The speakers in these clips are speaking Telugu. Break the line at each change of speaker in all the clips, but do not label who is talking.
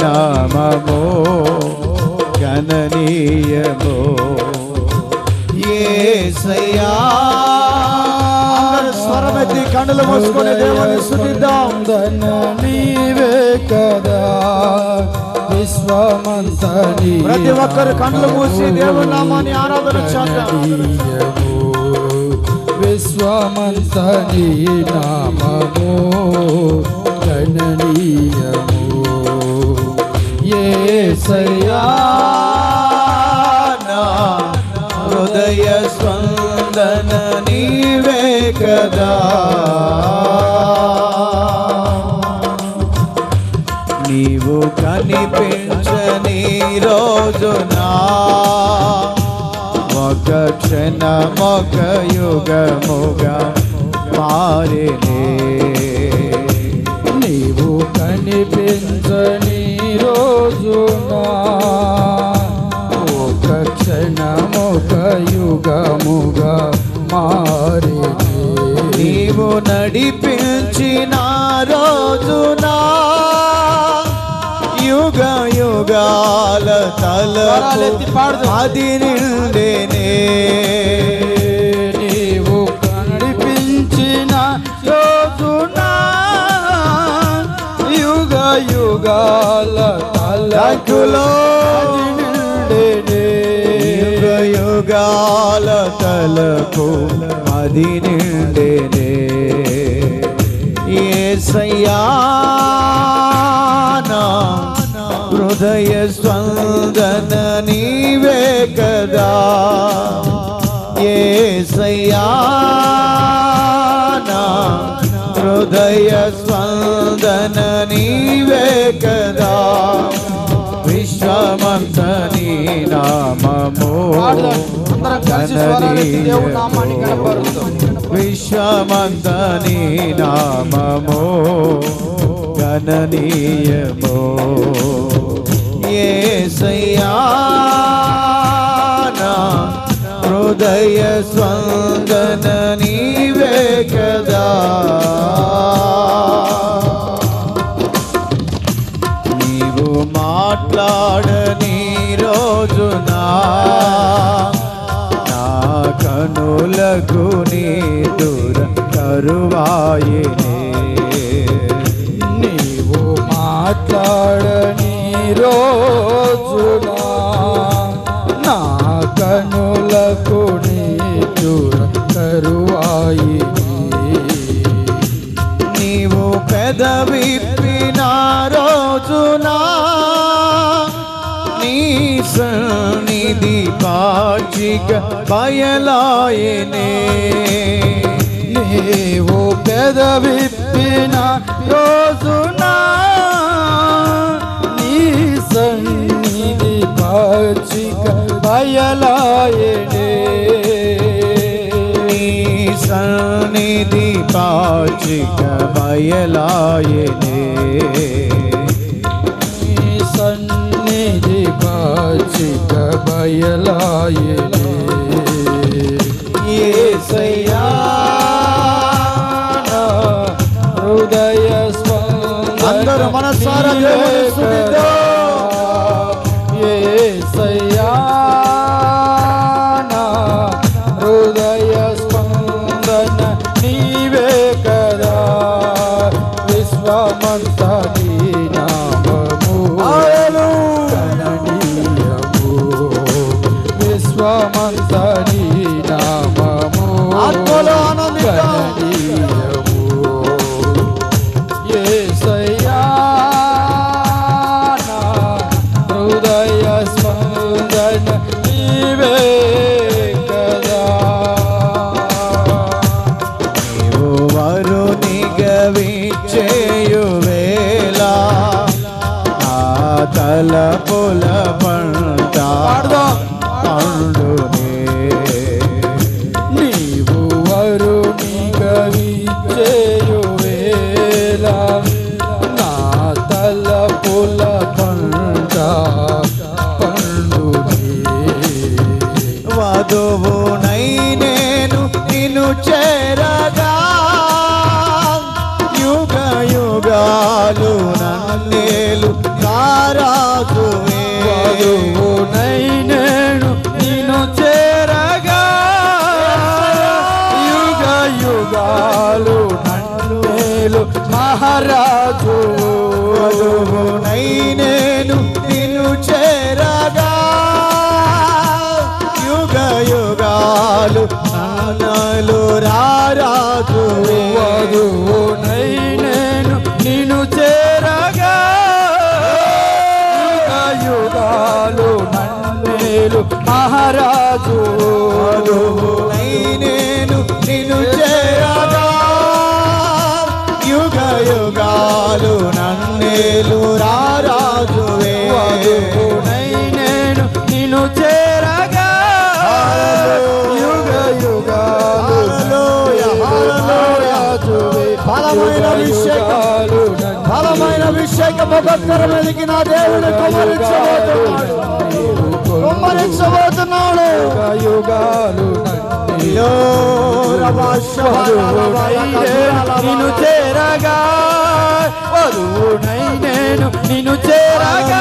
నామము గణనీయము
అందరూ స్వరమెత్తి కన్నులు మూసుకొని దేవుని స్తుతిద్దాం
ధన నీవే కదా విశ్వమంతని
ప్రతి ఒక్కరు కన్నులు మూసి దేవుని నామాన్ని ఆరాధన చేద్దాం.
విశ్వమంతని నామము గణనీయము ఏసయ్యా
నా హృదయ స్పందన నీవే కదా. నీవు కనిపించని రోజునా? ఒక క్షణమొక యుగముగా మారినే
నీవు కనిపించని రోజున ఒక క్షణమొక యుగముగా మారి
నీవు నడిపించిన రోజునా యుగ యుగాల తల. అది నిండేనే
యుగాల
లగ్గులో
నిండెనే.
యుగాల తలకు అది నిండేనే ఏసయ్యా నా హృదయ స్పందన నీవే కదా ఏసయ్యా నా హృదయ స్పందన కదా విశ్వమంత నీ నామము విశ్వమంత నీ నామము. గణనీయము ఏసయ్యా నా హృదయ స్పందన పాచిక బయలాయనే
నీవు పెదవిప్పిన రోజున నీ సన్నిధి పచ్చిక బయలాయనే
నీ సన్నిధి పాచిక బయలాయనే
బయలాయనే
ఏసయ్యా
హృదయ
అందరూ మనసారా
నా హృదయ స్పందన నీవే కదా. విశ్వమంత నీ మహారాజు
వధువునై నేను నిన్ను చేరగా. యుగ యుగాలు నాలు రారాజు
వధువునై నేను నిన్ను చేరగా. యుగ యుగాలు నన్నేలు మహారాజు
వధువునై యుగాలు నన్నేలు
వధువునై నేను నిన్ను చేరగా. యుగ యుగాలు.
బలమైన అభిషేకం. బలమైన అభిషేకం. ఒక్కొక్కరి మీదకి నా దేవుడు కుమరించబోతున్నాడు మరించబోతున్నాడు
యుగాలు నిన్ను చేరగా. వరువునై నేను నిన్ను చేరగా.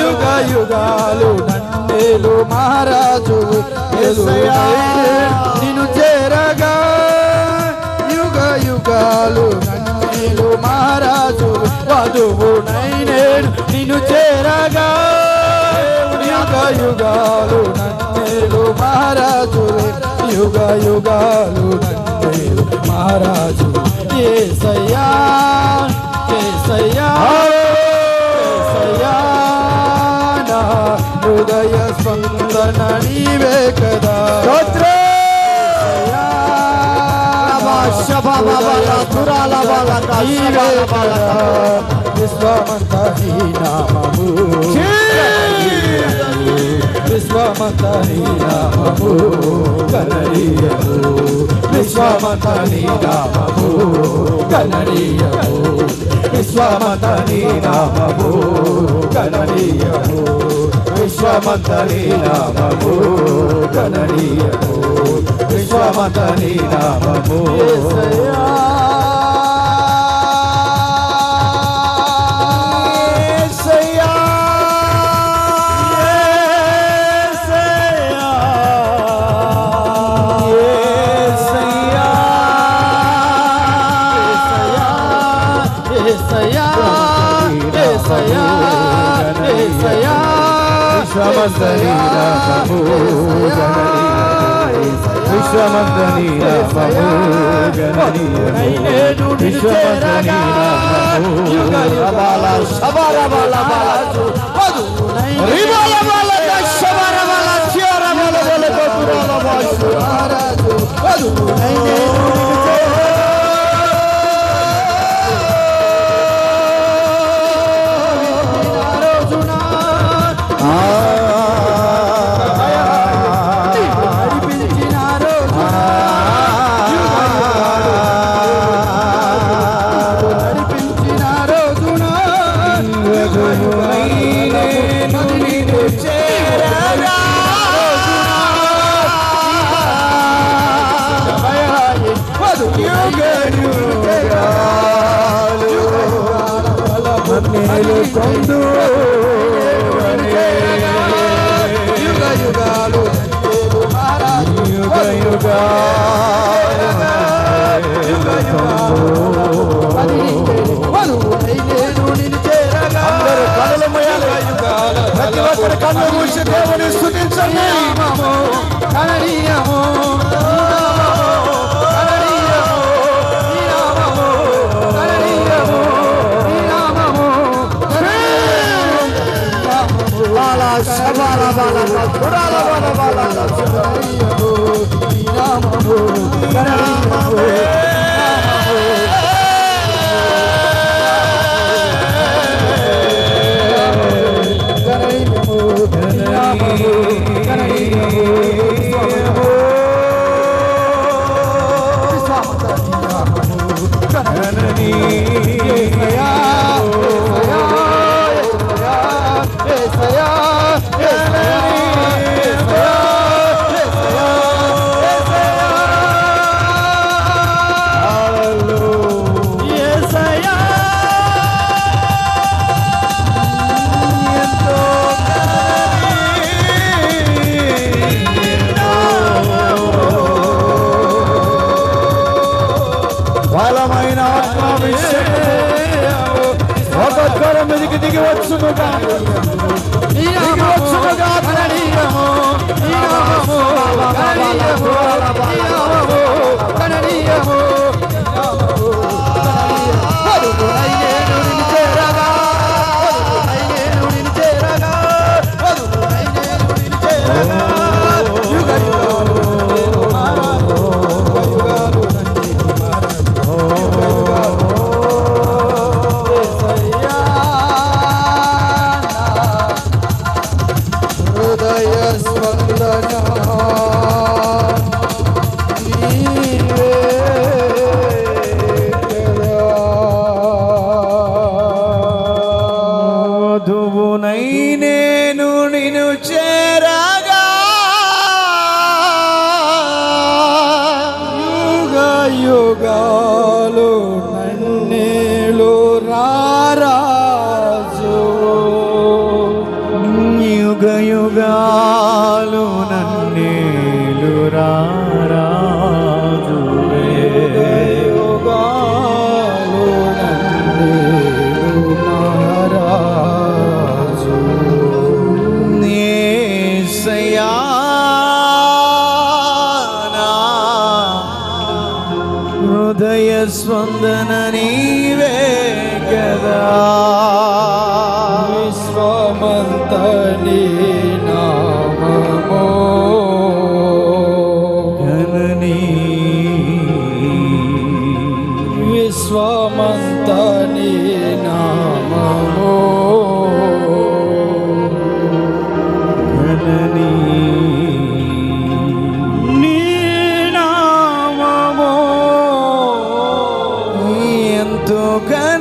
యుగ యుగాలు నన్నేలు మహారాజు నిన్ను చేరగా. యుగ యుగాలు నన్నేలు మహారాజు. వధువునై నేను నిన్ను చేరగా. యుగాలు నన్నేలు మహారాజు యుగ యుగాలు నన్నేలు మహారాజు ఏసయ్యా ఏసయ్యా ఏసయ్యా నా హృదయ స్పందన నీవే కదా.
బాబా,
నీవే. విశ్వమంత నామము. విశ్వమంత నీ నామము కననీయము విశ్వమంత నీ నామము కననీయము విశ్వమంత
విశ్వమంతని నామము విశ్వమంతని నామము గణనీయము. విశ్వమంతని నామము రబాల శబర బల బల రిబల బల శబర బల చియర బల బల కొతురాల బాషు కొందు
యుగ యుగాలు
యుగ యుగ. ప్రతి ఒక్కరు కళ్ళు మూసి దేవుని స్తుతించండి.
ప్రభువు God. స్పందన నీవే కదా
విశ్వమంత నీ
నామో
ఘననీ విశ్వమంత
నీ నామో
ఘననీ
broken